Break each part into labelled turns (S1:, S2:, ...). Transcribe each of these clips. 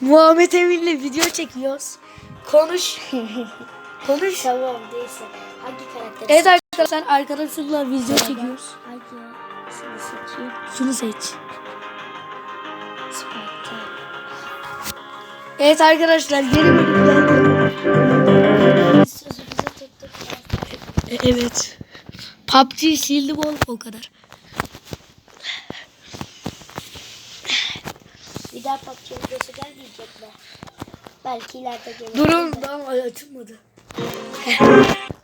S1: Muhammed Emin'le video çekiyoruz. Konuş. Konuş.
S2: Tamam neyse. Hangi karakteri
S1: Evet arkadaşlar arkadaşlarla video çekiyoruz.
S2: Hangisini seçeyim?
S1: Şunu seç. Evet arkadaşlar yeni bölüm geldi. Evet. PUBG'yi sildim oğlum o kadar.
S2: PUBG videosu gelmeyecek mi? Belki ileride gelir.
S1: Durun daha açılmadı.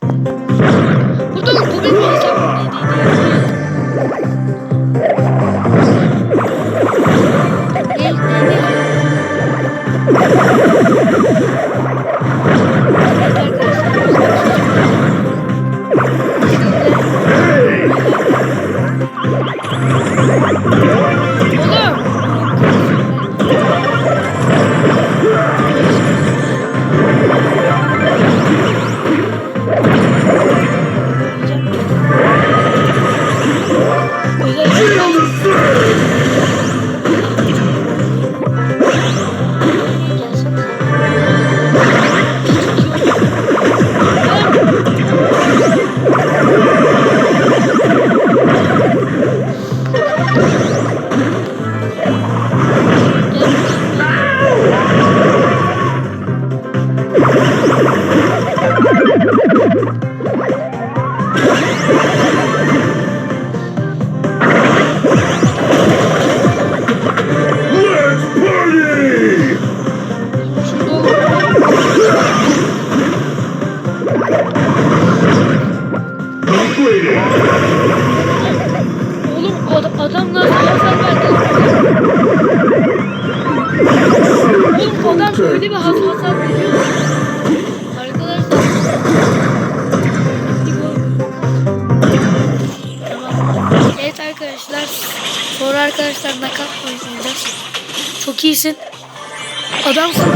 S3: Protector!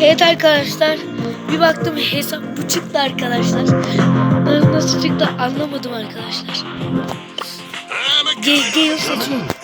S1: Evet arkadaşlar bir baktım hesap bu çıktı arkadaşlar. Anlamadım arkadaşlar. Gel gel seçeyim.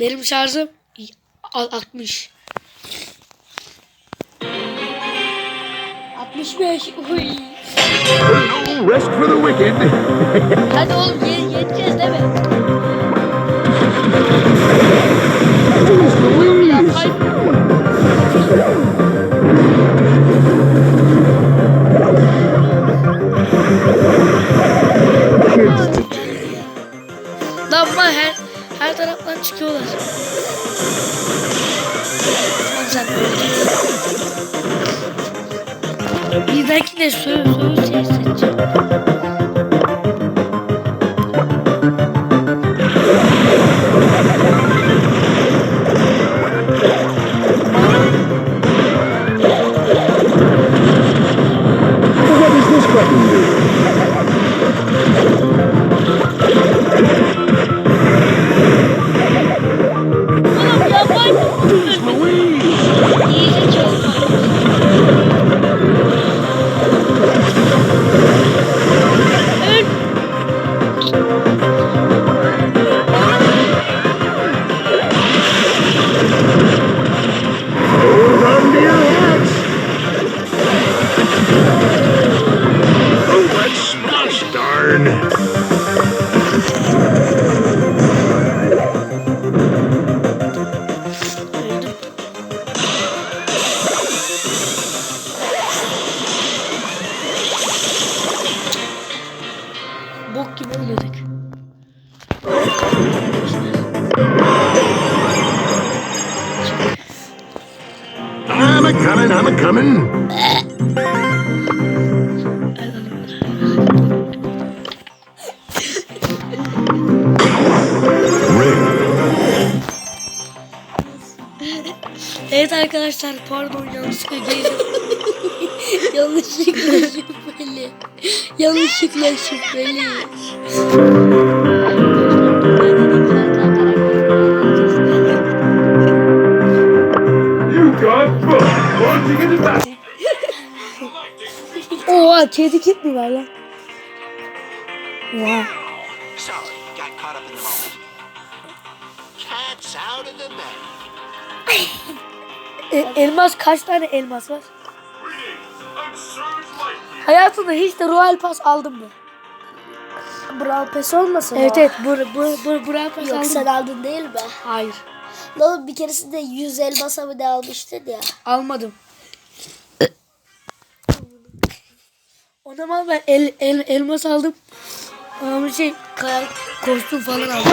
S1: Benim şarjım al- 60. 65. Uy.
S3: No rest for the wicked!
S1: Hadi oğlum ye yeteceğiz değil mi? Oğlum Lan her, her taraftan çıkıyorlar. Bir dahakine Bok
S3: gibi
S1: ölüyorduk. I'm
S3: a coming, I'm a coming.
S1: Arkadaşlar pardon yanlışlıkla girdim.
S2: Yanlışlıkla şüpheli. Yanlışlıkla şüpheli.
S1: Oha kedi kit mi var lan? Oha.
S4: Sorry, got caught up in the moment. Cat's out of the bag.
S1: E, elmas kaç tane elmas var? Hayatında hiç de Royal Pass aldın mı?
S2: Brawl Pass olmasın
S1: Evet
S2: o?
S1: evet bu, bu, bu, Royal Pass
S2: Yok
S1: aldın
S2: sen
S1: mı?
S2: aldın değil mi?
S1: Hayır
S2: Lan bir keresinde 100 elmasa mı ne almıştın ya?
S1: almadım. o zaman ben el, el, elmas aldım. Ama şey kostüm falan aldım.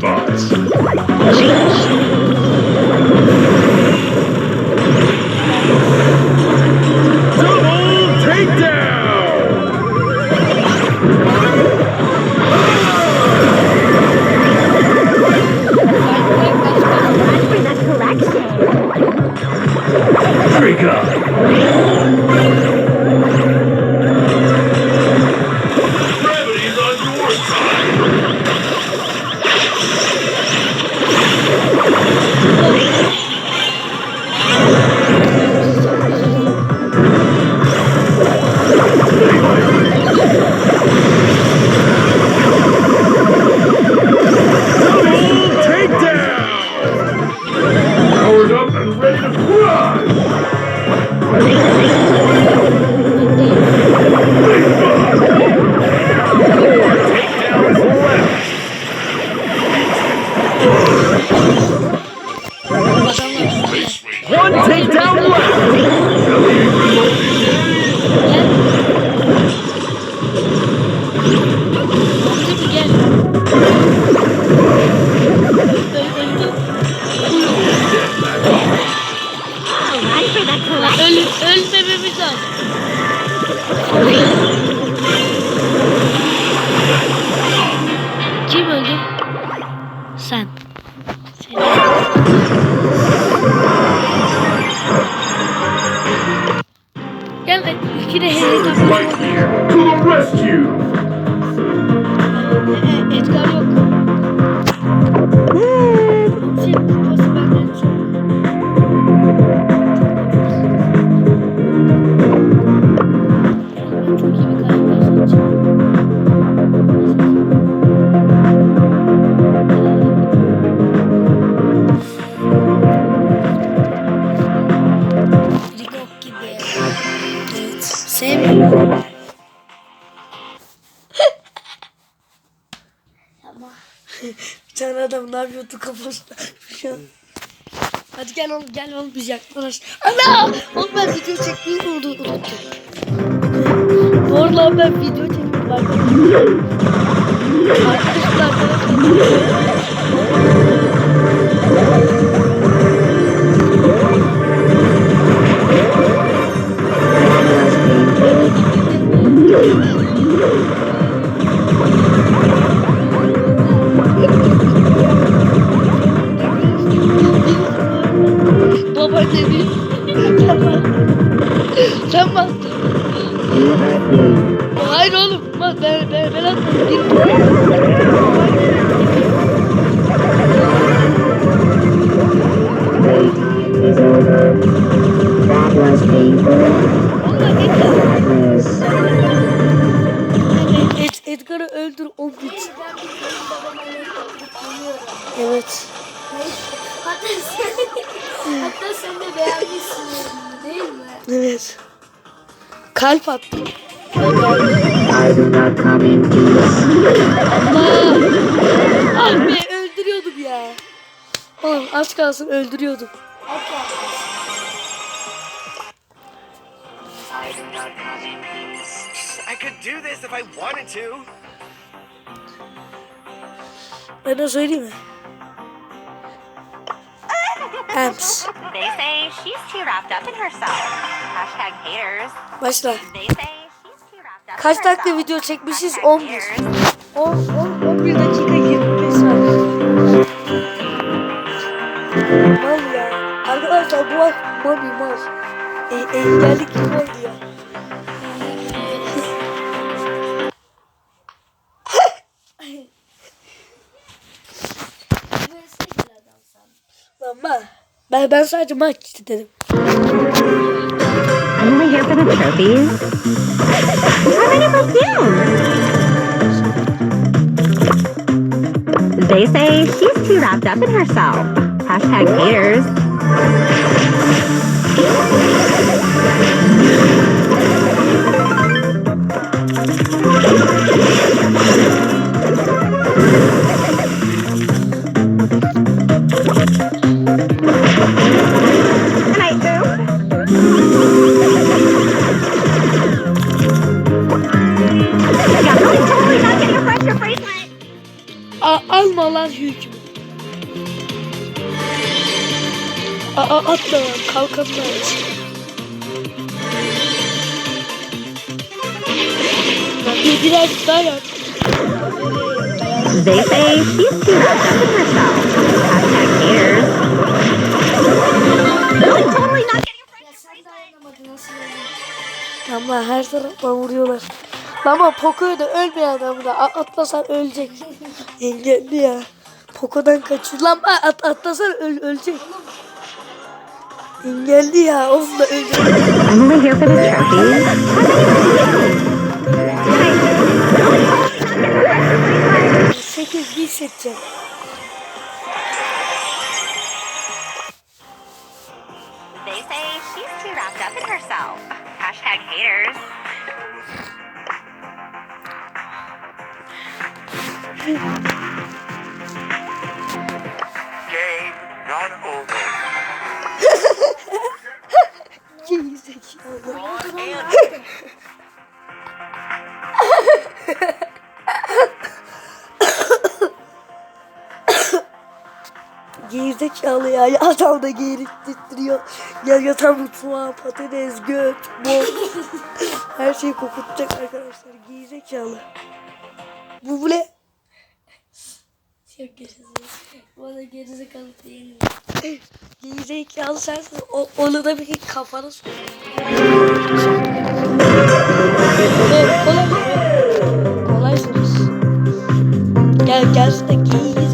S1: thoughts.
S3: Thank you.
S1: Adam ne yapıyordu an. Hadi gel oğlum gel oğlum biz yaklaş. Ana! Oğlum ben video çekmeyi unuttum. unuttum. Bu arada ben video çektim. Arkadaşlar arkadaşlar. Babaannemi. Evet.
S2: Hatta sen, hatta sen de beğenmişsin değil mi?
S1: Evet. Kalp attım. Allah! Ah be öldürüyordum ya. Oğlum az kalsın öldürüyordum.
S4: I could do this if I wanted to.
S5: İn herself. Hashtag haters.
S1: Başla. Kaç dakika video çekmişiz?
S5: Hashtag
S1: 11.
S5: haters.
S1: 10, 10, 11 dakika 25 saniye. Mal ya. Arkadaşlar bu var mami mal. E, engelli kim oldu ya? Ben sadece maç dedim.
S5: I'm only here for the trophies. How many perfume? They say she's too wrapped up in herself. Hashtag haters.
S1: Alma lan hükmü. Aa atla aç. Bir birazcık daha yap.
S5: They say she's too wrapped up in herself. Really totally not getting
S2: dayanamadın nasıl öldün?
S1: Ama her taraftan vuruyorlar. Ama Poco'yu da ölmeyen adamı da atlasan ölecek. Engelli ya. Poco'dan kaçıyor. Lan at, atlasan öl- ölecek. Engelli ya. Of da ölecek. 8 bir seçeceğim.
S5: Herself. Hashtag haters.
S4: Not over.
S1: Gerizekalı. Ya. ya adam da geğirttiriyor. Ya yatan mutfağa patates, göt, bol. Her şeyi kokutacak arkadaşlar. Gerizekalı. Bu bu ne?
S2: Çok gerizekalı. Bana gerizekalı değil.
S1: Gerizekalı sensin. O, onu da bir kafana sok. Kolay mı? Kolaysınız. Gel gelsin de gerizekalı.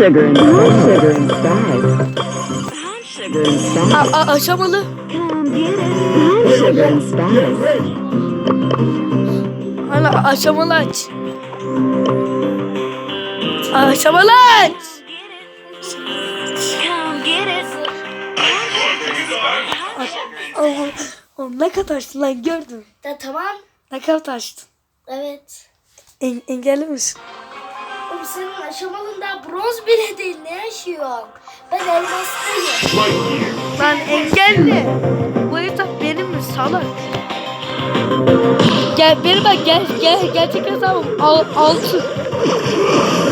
S5: sugar and sugar inside. Sugar inside.
S1: a- aşamalı.
S5: Come get it. Sugar and.
S1: Hala aşamalı aç. Aşamalı aç. Oğlum, ne kadar açtın lan gördün.
S2: De, tamam.
S1: Ne kadar açtın.
S2: Evet.
S1: En, engelli misin?
S2: Oğlum senin aşamalın daha bronz bile değil. Ne yaşıyorsun? Ben elmastayım.
S1: Lan engelli. Bu hesap benim mi salak? Gel beni bak gel gel gerçek hesabım al, altı.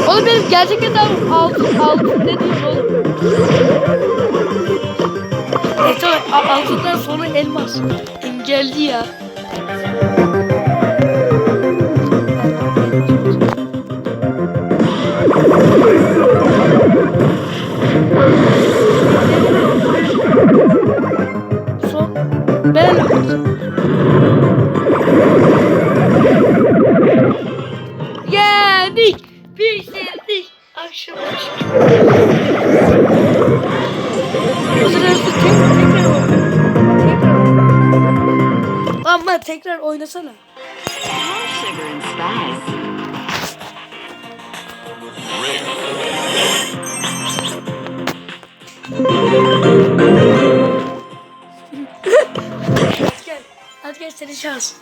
S1: Oğlum benim gerçek hesabım altı altı ne diyorsun oğlum? Neyse a- altından sonra elmas. Engelli ya. Son ben Yendik. Bitirdik. Akşam. O tek, tekrar oynayalım. Tekrar. Ama tekrar oynasana. Hadi gel. Hadi gel senin şans.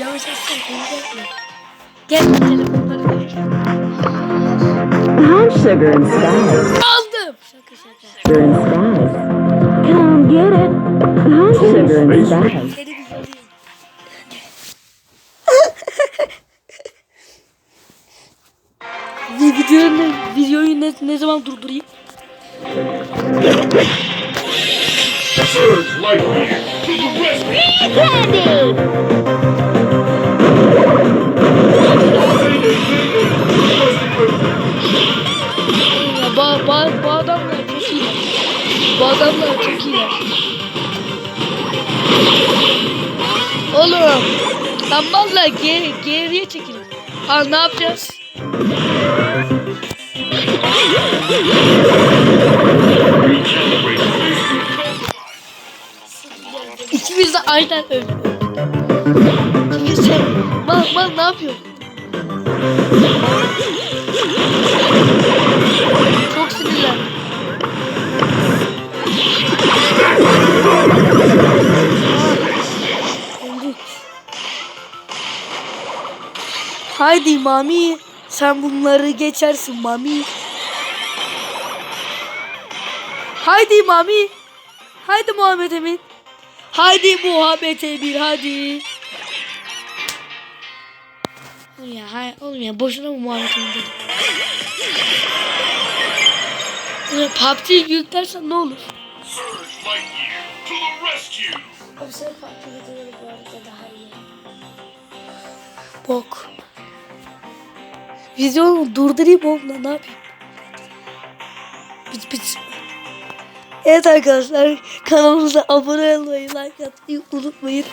S1: Yavaş açsana. Gel telefonları ver.
S6: I'm sugar and spice.
S1: Aldım. Şaka şaka.
S6: Sugar and spice. Come get it. I'm sugar and spice.
S1: Videoyu ne, videoyu ne, ne zaman durdurayım?
S3: Surge rescue.
S1: Ya, bu, adamlar çok iyiler. Bu adamlar çok iyiler. Oğlum. Lan valla geri, geriye çekilin. Ha ne yapacağız? İkimiz de aynen öldük. Çünkü mal mal ne yapıyorsun? Çok sinirlendim. Haydi mami. Sen bunları geçersin mami. Haydi mami. Haydi Muhammed Emin. Haydi Muhammed Emin hadi. Oğlum ya, hay, oğlum ya boşuna mı Muhammed Emin dedim. Ya PUBG'yi yüklersen ne olur?
S2: Videoları bu arada daha iyi.
S1: Bok. Videomu durdurayım oğlum lan ne yapayım? Bit bit. Evet arkadaşlar kanalımıza abone olmayı, like atmayı unutmayın.